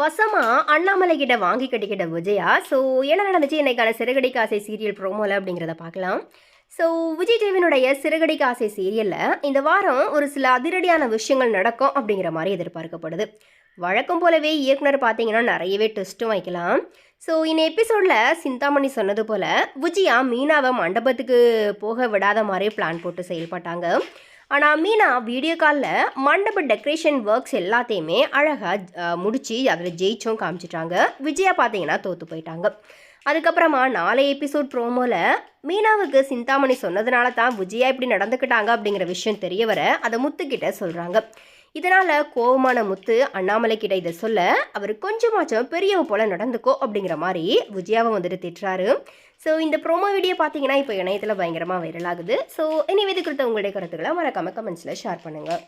வசமா அண்ணாமலை கிட்ட வாங்கி கட்டிக்கிட்ட விஜயா? ஸோ என்ன நடந்துச்சு? இன்னைக்கான சிறுகடி காசை சீரியல் ப்ரோமோல அப்படிங்கிறத பார்க்கலாம். ஸோ விஜய் டிவினுடைய சிறுகடி காசை சீரியலில் இந்த வாரம் ஒரு சில அதிரடியான விஷயங்கள் நடக்கும் அப்படிங்கிற மாதிரி எதிர்பார்க்கப்படுது. வழக்கம் போலவே இயக்குனர் பார்த்தீங்கன்னா நிறையவே டெஸ்ட்டும் வைக்கலாம். ஸோ இந்த எபிசோடில் சிந்தாமணி சொன்னது போல் விஜயா மீனாவை மண்டபத்துக்கு போக விடாத மாதிரி பிளான் போட்டு செயல்பட்டாங்க. ஆனால் மீனா வீடியோ காலில் மண்டப டெக்கரேஷன் ஒர்க்ஸ் எல்லாத்தையுமே அழகாக முடித்து அதில் ஜெயிச்சும் காமிச்சிட்டாங்க. விஜயா பார்த்தீங்கன்னா தோற்று போயிட்டாங்க. அதுக்கப்புறமா நாளைய எபிசோட் ப்ரோமோவில் மீனாவுக்கு சிந்தாமணி சொன்னதுனால தான் விஜயா இப்படி நடந்துக்கிட்டாங்க அப்படிங்கிற விஷயம் தெரிய வர அதை முத்துக்கிட்ட சொல்கிறாங்க இதனால் கோவமான முத்து அண்ணாமலை கிட்ட இதை சொல்ல அவர் கொஞ்சமாச்சும் பெரியவ போல் நடந்துக்கோ அப்படிங்கிற மாதிரி விஜயாவை வந்துட்டு திட்டுறாரு. ஸோ இந்த ப்ரோமோ வீடியோ பார்த்தீங்கன்னா இப்போ இணையத்தில் பயங்கரமாக வைரல் ஆகுது. ஸோ இனி இது குறித்த உங்களுடைய கருத்துக்களை மறக்காம கமெண்ட்ஸில் ஷேர் பண்ணுங்கள்